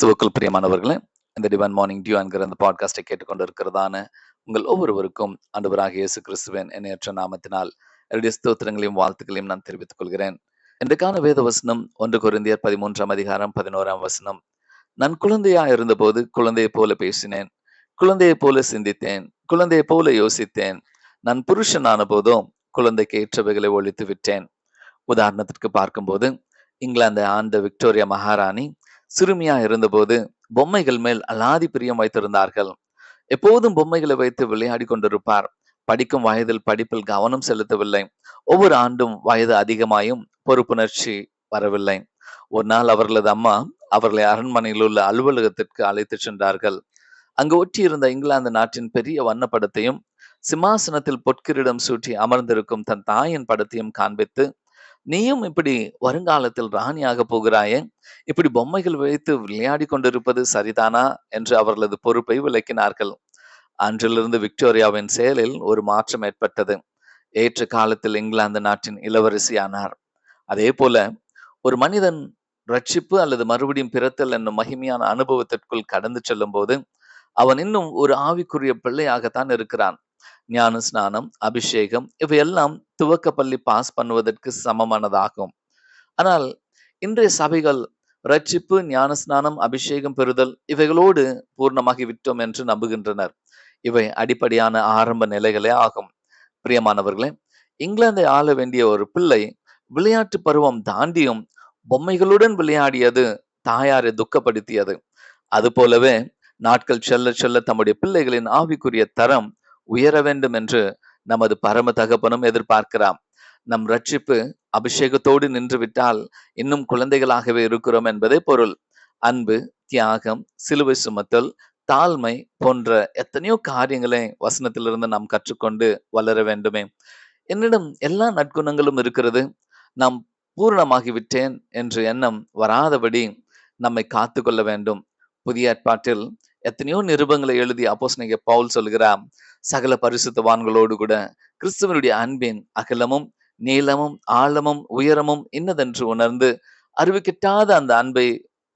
சிவக்குள் பிரியமானவர்களே இந்த டிவன் morning dew என்கிற அந்த பாட்காஸ்டை கேட்டுக்கொண்டு இருக்கிறதான உங்கள் ஒவ்வொருவருக்கும் அன்பராக இயேசு கிறிஸ்துவின் எண்ணற்ற நாமத்தினால் என்னுடைய ஸ்தோத்திரங்களையும் வாழ்த்துக்களையும் நான் தெரிவித்துக் கொள்கிறேன். இன்றைக்கான வேத வசனம் ஒன்று குருந்தியர் பதிமூன்றாம் அதிகாரம் பதினோராம் வசனம். நான் குழந்தையா இருந்தபோது குழந்தையை போல பேசினேன். குழந்தையை போல சிந்தித்தேன். குழந்தையை போல யோசித்தேன். நான் புருஷனான போதும் குழந்தைக்கு ஏற்றவைகளை ஒழித்து விட்டேன் உதாரணத்திற்கு பார்க்கும்போது இங்கிலாந்து ஆண்ட விக்டோரியா மகாராணி சிறுமியா இருந்தபோது பொம்மைகள் மேல் அலாதி பிரியம் வைத்திருந்தார்கள். எப்போதும் பொம்மைகளை வைத்து விளையாடி கொண்டிருப்பார். படிக்கும் வயதில் படிப்பில் கவனம் செலுத்தவில்லை. ஒவ்வொரு ஆண்டும் வயது அதிகமாயும் பொறுப்புணர்ச்சி வரவில்லை. ஒரு நாள் அவர்களது அம்மா அவர்களை அரண்மனையில் உள்ள அலுவலகத்திற்கு அழைத்து சென்றார்கள். அங்கு ஒட்டியிருந்த இங்கிலாந்து நாட்டின் பெரிய வண்ணப்படத்தையும் சிம்மாசனத்தில் பொற்கிரிடம் சூட்டி அமர்ந்திருக்கும் தன் தாயின் படத்தையும் காண்பித்து நீயும் இப்படி வருங்காலத்தில் ராணியாக போகிறாயே? இப்படி பொம்மைகள் வைத்து விளையாடி கொண்டிருப்பது சரிதானா? என்று அவர்களது பொறுப்பை விளக்கினார்கள். அன்றிலிருந்து விக்டோரியாவின் செயலில் ஒரு மாற்றம் ஏற்பட்டது. ஏற்ற காலத்தில் இங்கிலாந்து நாட்டின் இளவரசியானார். அதே போல ஒரு மனிதன் ரட்சிப்பு அல்லது மறுபடியும் பிறத்தல் என்னும் மகிமையான அனுபவத்திற்குள் கடந்து செல்லும் போது அவன் இன்னும் ஒரு ஆவிக்குரிய பிள்ளையாகத்தான் இருக்கிறான். ஞான ஸ்நானம் அபிஷேகம் இவையெல்லாம் துவக்க பள்ளி பாஸ் பண்ணுவதற்கு சமமானதாகும். ஆனால் இன்றைய சபைகள் ரட்சிப்பு ஞான ஸ்நானம் அபிஷேகம் பெறுதல் இவைகளோடு பூர்ணமாகி விட்டோம் என்று நம்புகின்றனர். இவை அடிப்படையான ஆரம்ப நிலைகளே ஆகும். பிரியமானவர்களே இங்கிலாந்தை ஆள வேண்டிய ஒரு பிள்ளை விளையாட்டு பருவம் தாண்டியும் பொம்மைகளுடன் விளையாடியது தாயாரை துக்கப்படுத்தியது. அது போலவே நாட்கள் செல்ல செல்ல தம்முடைய பிள்ளைகளின் ஆவிக்குரிய தரம் உயர வேண்டும் என்று நமது பரம தகப்பனும் எதிர்பார்க்கிறாம். நம் ரட்சிப்பு அபிஷேகத்தோடு நின்று விட்டால் இன்னும் குழந்தைகளாகவே இருக்கிறோம் என்பதே பொருள். அன்பு தியாகம் சிலுவை சுமத்தல் தாழ்மை போன்ற எத்தனையோ காரியங்களை வசனத்திலிருந்து நாம் கற்றுக்கொண்டு வளர வேண்டுமே. என்னிடம் எல்லா நற்குணங்களும் இருக்கிறது. நாம் பூரணமாகிவிட்டேன் என்ற எண்ணம் வராதபடி நம்மை காத்து கொள்ள வேண்டும். புதிய ஏற்பாட்டில் எத்தனையோ நிருபங்களை எழுதி அப்போஸ்தலனாகிய பவுல் சொல்கிறார் சகல பரிசுத்தவான்களோடு கூட கிறிஸ்துவனுடைய அன்பின் அகலமும் நீளமும் ஆழமும் உயரமும் இன்னதென்று உணர்ந்து அறிவுக்கிட்டாத அந்த அன்பை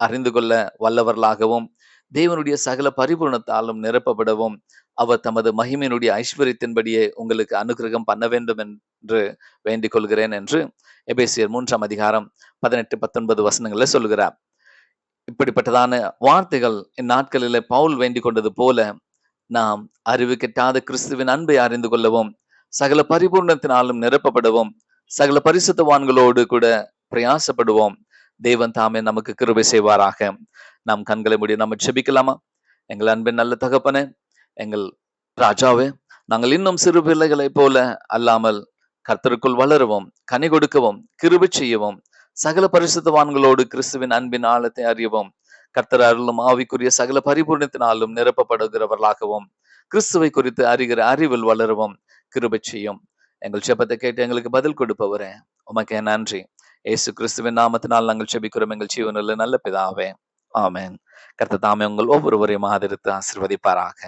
அறிந்து கொள்ள வல்லவர்களாகவும் தேவனுடைய சகல பரிபூர்ணத்தாலும் நிரப்பப்படவும் அவர் தமது மகிமையினுடைய ஐஸ்வர்யத்தின்படியே உங்களுக்கு அனுகிரகம் பண்ண வேண்டும் என்று வேண்டிக் கொள்கிறேன் என்று எபேசியர் மூன்றாம் அதிகாரம் பதினெட்டு பத்தொன்பது வசனங்களை சொல்கிறார் இப்படிப்பட்டதான வார்த்தைகள் இந்நாட்களிலே பவுல் வேண்டிக் கொண்டது போல நாம் அறிவு கெட்டாத கிறிஸ்துவின் அன்பை அறிந்து கொள்ளவும் சகல பரிபூர்ணத்தினாலும் நிரப்பப்படவும் சகல பரிசுத்தவான்களோடு கூட பிரயாசப்படுவோம். தேவன் தாமே நமக்கு கிருபை செய்வாராக. நாம் கண்களை முடிய நம்ம செபிக்கலாமா எங்கள் அன்பின் நல்ல தகப்பனே எங்கள் ராஜாவே நாங்கள் இன்னும் சிறு பிள்ளைகளைப் போல அல்லாமல் கர்த்தருக்குள் வளரவும் கனி கொடுக்கவும் கிருபை செய்யவும் சகல பரிசுத்தவான்களோடு கிறிஸ்துவின் அன்பின் ஆழத்தை அறியவும் கர்த்தர் அருளும் ஆவிக்குரிய சகல பரிபூர்ணத்தினாலும் நிரப்பப்படுகிறவர்களாகவும் கிறிஸ்துவை குறித்து அறிகிற அறிவில் வளரவும் கிருபை செய்யும். எங்கள் செபத்தை கேட்டு எங்களுக்கு பதில் கொடுப்பவரே உமக்கே நன்றி. ஏசு கிறிஸ்துவின் நாமத்தினால் நாங்கள் செபிக்கிறோம் எங்கள் ஜீவனில் நல்ல பிதாவே ஆமேன். கர்த்த தாமே உங்கள் ஒவ்வொருவரையும் ஆதரித்து ஆசிர்வதிப்பாராக.